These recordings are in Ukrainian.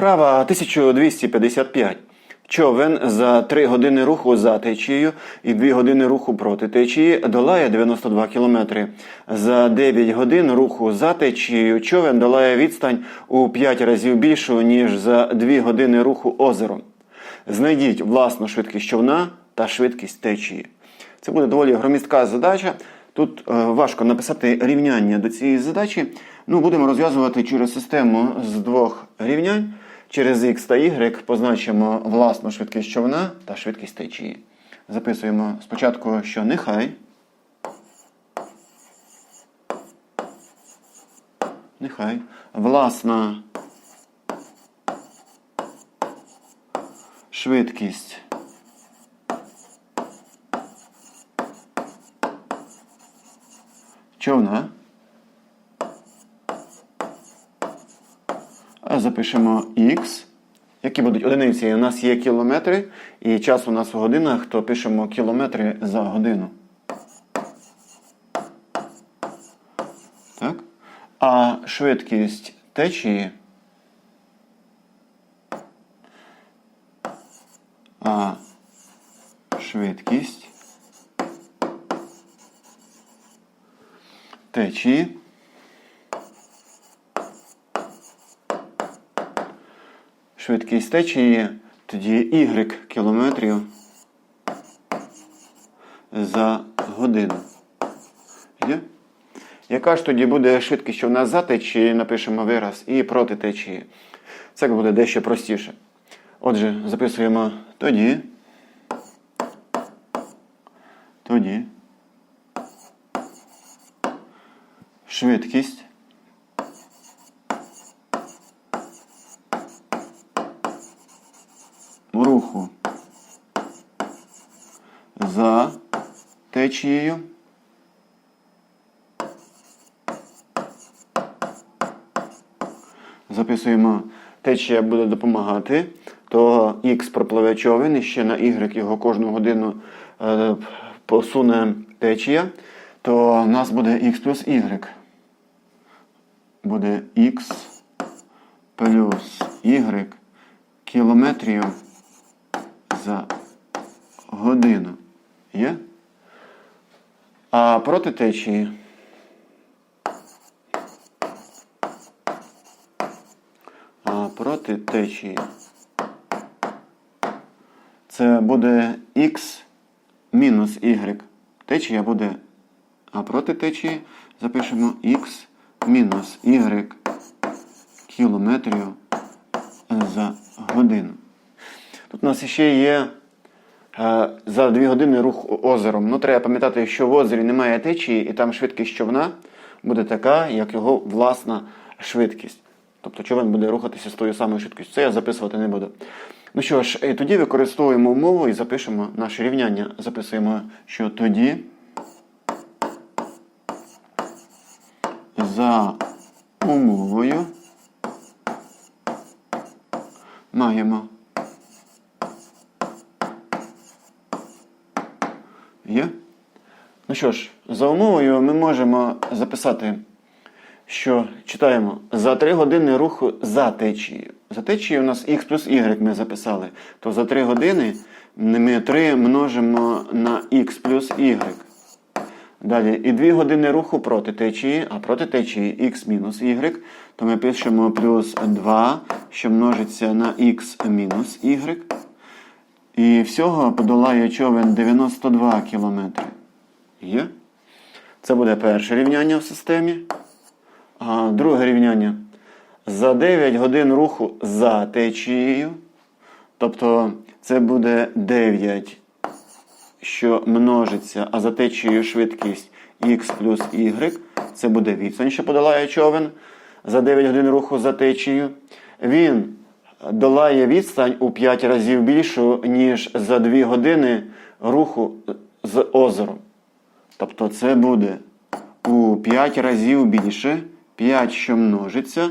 Вправа 1255. Човен за 3 години руху за течією і 2 години руху проти течії долає 92 км. За 9 годин руху за течією човен долає відстань у 5 разів більшу, ніж за 2 години руху озером. Знайдіть власну швидкість човна та швидкість течії. Це буде доволі громістка задача. Тут е, важко написати рівняння до цієї задачі. Ну, будемо розв'язувати через систему з двох рівнянь. Через x та y позначимо власну швидкість човна та швидкість течії. Записуємо спочатку, що нехай. Нехай власна швидкість човна. Запишемо x. Які будуть одиниці? У нас є кілометри, і час у нас у годинах, то пишемо кілометри за годину. Так? А швидкість течії. А швидкість течії. Швидкість течії, тоді y кілометрів за годину. Яка ж тоді буде швидкість, що в нас за течією, напишемо вираз, і проти течії. Це буде дещо простіше. Отже, записуємо тоді. Тоді. Швидкість. руху за течією. Записуємо, течія буде допомагати, то Х пропливе човен і ще на Y його кожну годину е, посуне течія, то в нас буде Х плюс Y. Буде Х плюс Y кілометрів за годину. Є? А проти течії. А проти течії. Це буде х мінус y. Течія буде. А проти течії запишемо х мінус y кілометрів за годину. Тут у нас ще є за 2 години рух озером. Ну, треба пам'ятати, що в озері немає течії, і там швидкість човна буде така, як його власна швидкість. Тобто човен буде рухатися з тою самою швидкістю. Це я записувати не буду. Ну що ж, і тоді використовуємо умову і запишемо наше рівняння. Записуємо, що тоді за умовою маємо Є? Ну що ж, за умовою ми можемо записати, що читаємо за 3 години руху за течією. За течією у нас х плюс y ми записали. То за 3 години ми 3 множимо на х плюс y. Далі, і 2 години руху проти течії, а проти течії х мінус y, то ми пишемо плюс 2, що множиться на х мінус y. І всього подолає човен 92 кілометри. Є? Це буде перше рівняння в системі. А друге рівняння. За 9 годин руху за течією. Тобто це буде 9, що множиться, а за течією швидкість х плюс y. Це буде відстань, що подолає човен за 9 годин руху за течією. Він долає відстань у 5 разів більшу, ніж за 2 години руху з озером. Тобто це буде у 5 разів більше, 5, що множиться.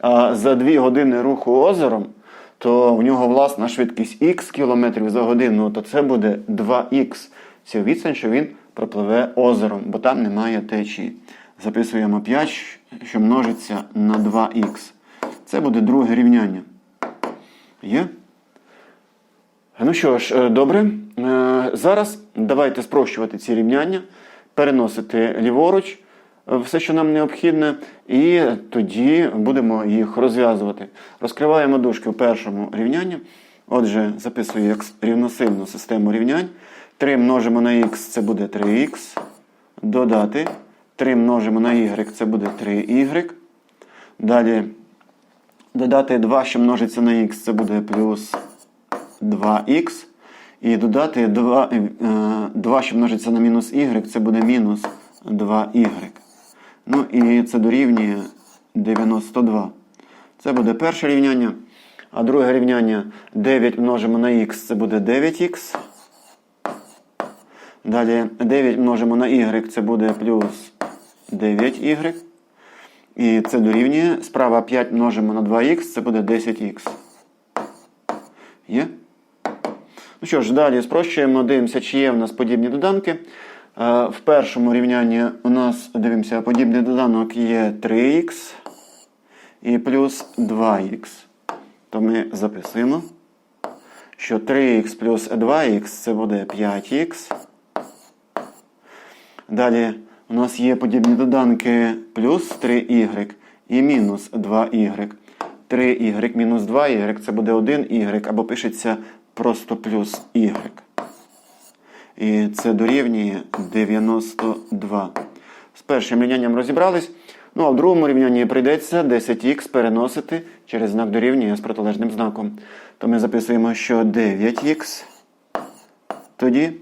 А за 2 години руху озером, то в нього власна швидкість х км за годину, то це буде 2х. Це відстань, що він пропливе озером, бо там немає течії. Записуємо 5, що множиться на 2х. Це буде друге рівняння. Є? Ну що ж, е, добре. Е, Зараз давайте спрощувати ці рівняння, переносити ліворуч е, все, що нам необхідне, і тоді будемо їх розв'язувати. Розкриваємо дужки в першому рівнянні. Отже, записую як рівносильну систему рівнянь. 3 множимо на х це буде 3х. Додати 3 множимо на y це буде 3y. Далі додати 2, що множиться на х, це буде плюс 2х. І додати 2, 2, що множиться на мінус y, це буде мінус 2y. Ну і це дорівнює 92. Це буде перше рівняння. А друге рівняння 9 множимо на х, це буде 9х. Далі 9 множимо на y, це буде плюс 9y. І це дорівнює. Справа 5 множимо на 2х, це буде 10х. Є? Ну що ж, далі спрощуємо, дивимося, чи є в нас подібні доданки. Е, В першому рівнянні у нас, дивимося, подібний доданок є 3х і плюс 2х. То ми записуємо, що 3х плюс 2х це буде 5х. Далі у нас є подібні доданки плюс 3y і мінус 2y. 3y мінус 2y це буде 1y, або пишеться просто плюс y. І це дорівнює 92. З першим рівнянням розібрались. Ну а в другому рівнянні прийдеться 10х переносити через знак дорівнює з протилежним знаком. То ми записуємо, що 9х. Тоді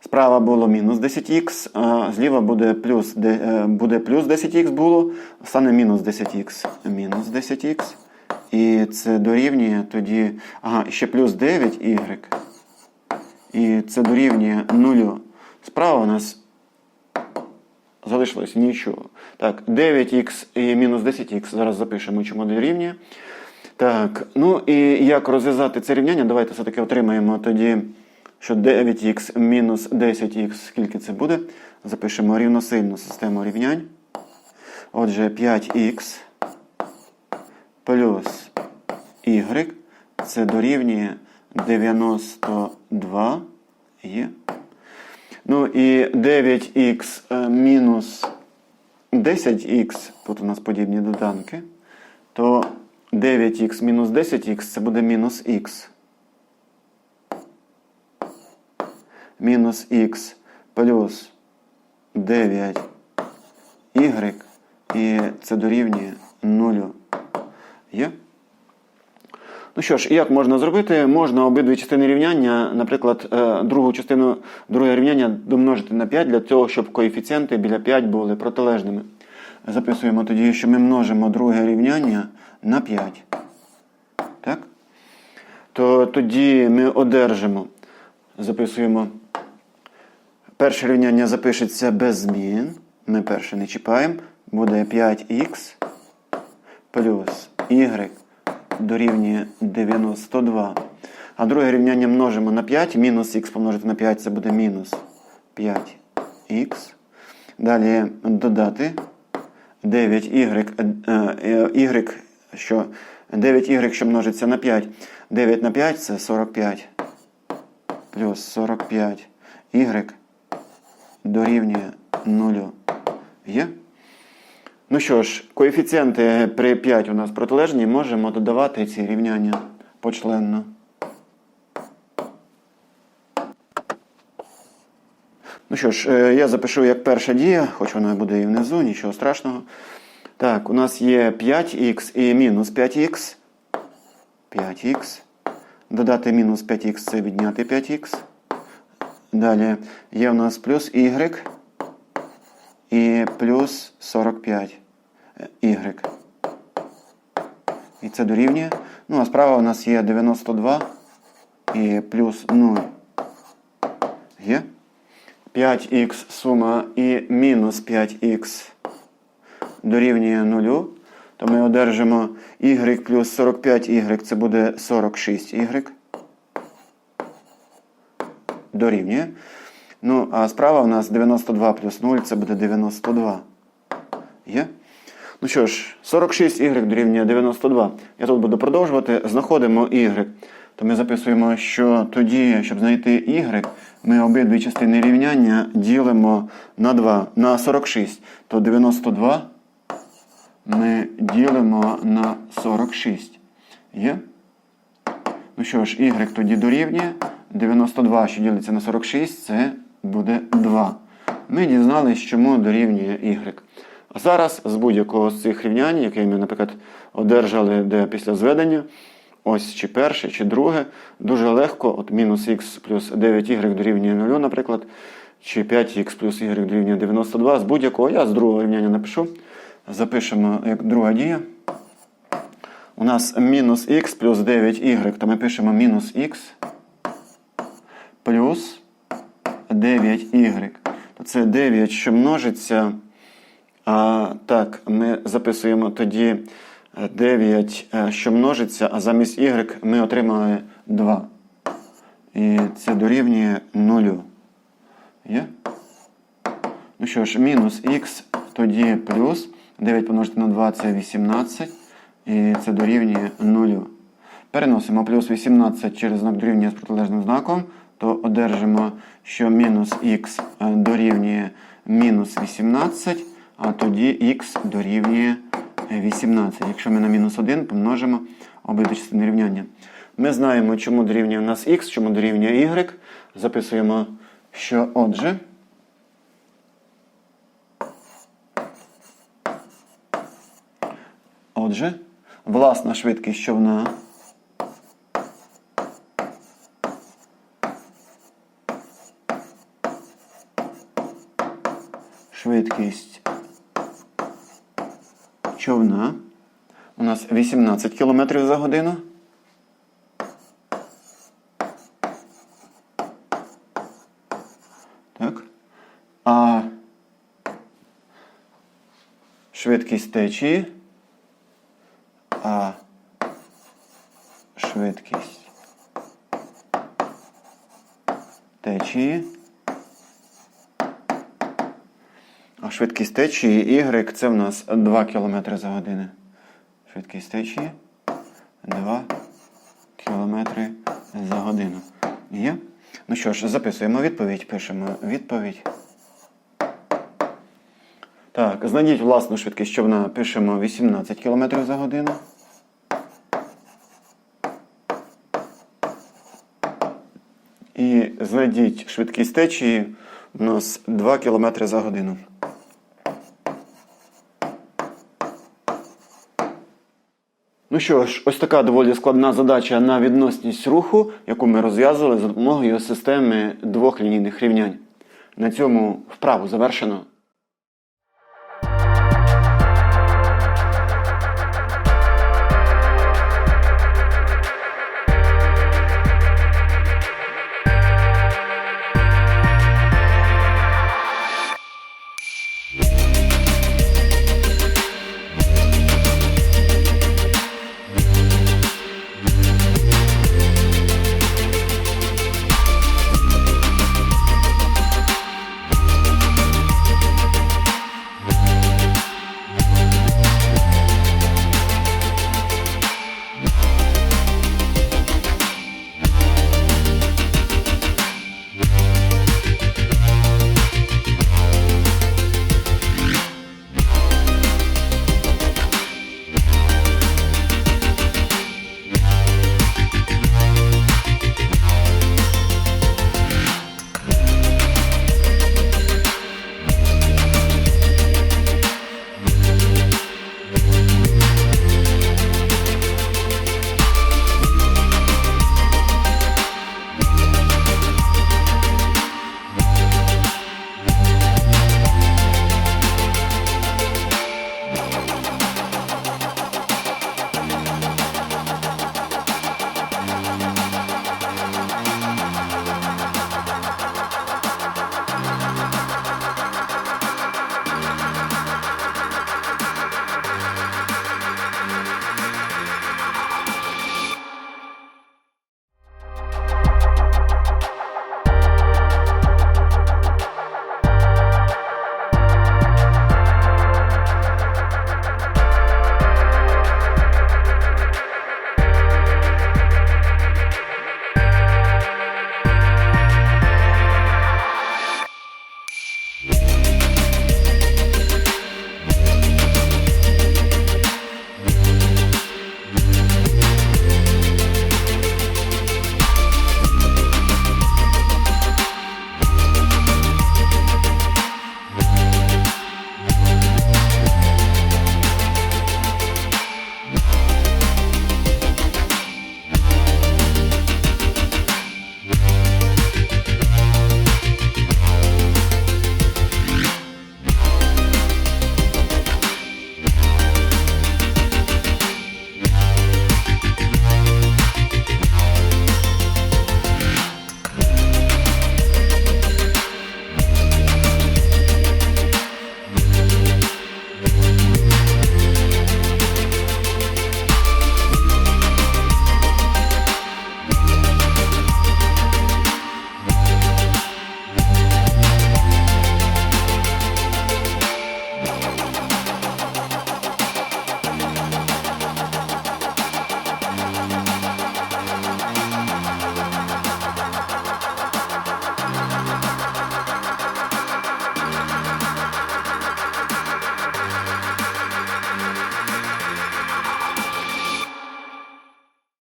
справа було мінус 10х, а зліва буде плюс, е, буде плюс 10х було, стане мінус 10х. Мінус 10х. І це дорівнює тоді. Ага, ще плюс 9y. І це дорівнює 0. Справа у нас залишилось нічого. Так, 9х і мінус 10х. Зараз запишемо, чому дорівнює. Так, ну і як розв'язати це рівняння? Давайте все-таки отримаємо тоді, що 9х мінус 10х, скільки це буде. Запишемо рівносильну систему рівнянь. Отже, 5х плюс y це дорівнює 92 є. Ну і 9х е, мінус 10х, тут у нас подібні доданки, то 9х мінус 10х це буде мінус х. Мінус х плюс 9y, і це дорівнює 0. Є? Ну що ж, як можна зробити? Можна обидві частини рівняння, наприклад, е, другу частину друге рівняння домножити на 5 для того, щоб коефіцієнти біля 5 були протилежними. Записуємо тоді, що ми множимо друге рівняння на 5. Так? То тоді ми одержимо, записуємо, перше рівняння запишеться без змін. Ми перше не чіпаємо. Буде 5х плюс y дорівнює 92. А друге рівняння множимо на 5. Мінус х помножити на 5 це буде мінус 5х. Далі додати 9y, е, y, що 9y, що множиться на 5. 9 на 5 це 45. Плюс 45 y дорівнює 0. Є? Ну що ж, коефіцієнти при 5 у нас протилежні, можемо додавати ці рівняння почленно. Ну що ж, е, я запишу як перша дія, хоч вона буде і внизу, нічого страшного. Так, у нас є 5х і мінус 5х. 5х. Додати мінус 5х це відняти 5х. Далі є у нас плюс y і плюс 45 y. І це дорівнює. Ну, а справа у нас є 92 і плюс 0. Є? 5х сума і мінус 5х дорівнює 0. То ми одержимо y плюс 45y, це буде 46y. Дорівнює. Ну, а справа у нас 92 плюс 0, це буде 92. Є? Ну що ж, 46y дорівнює 92. Я тут буду продовжувати. Знаходимо y. То ми записуємо, що тоді, щоб знайти y, ми обидві частини рівняння ділимо на 2, на 46. То 92 ми ділимо на 46. Є? Ну що ж, y тоді дорівнює. 92, що ділиться на 46, це буде 2. Ми дізналися, чому дорівнює y. А зараз з будь-якого з цих рівнянь, яке ми, наприклад, одержали де після зведення, ось чи перше, чи друге, дуже легко, от мінус х плюс 9y дорівнює 0, наприклад, чи 5х плюс y дорівнює 92, з будь-якого, я з другого рівняння напишу. Запишемо як друга дія. У нас мінус х плюс 9y, то ми пишемо мінус х плюс 9y. Це 9, що множиться. А, так, ми записуємо тоді 9, е, що множиться, а замість y ми отримали 2. І це дорівнює 0. Є? Ну що ж, мінус х тоді плюс 9 помножити на 2 це 18. І це дорівнює 0. Переносимо плюс 18 через знак дорівнює з протилежним знаком, то одержимо, що мінус х дорівнює мінус 18, а тоді х дорівнює 18. Якщо ми на мінус 1 помножимо обидві частини рівняння. Ми знаємо, чому дорівнює у нас х, чому дорівнює y. Записуємо, що отже. Отже, власна швидкість човна швидкість човна у нас 18 км за годину. Так. А швидкість течії а швидкість течії. А швидкість течії Y це в нас 2 км за годину. Швидкість течії 2 км за годину. Є? Ну що ж, записуємо відповідь, пишемо відповідь. Так, знайдіть власну швидкість човна, пишемо 18 км за годину. І знайдіть швидкість течії у нас 2 км за годину. Ну що ж, ось така доволі складна задача на відносність руху, яку ми розв'язували за допомогою системи двох лінійних рівнянь. На цьому вправу завершено.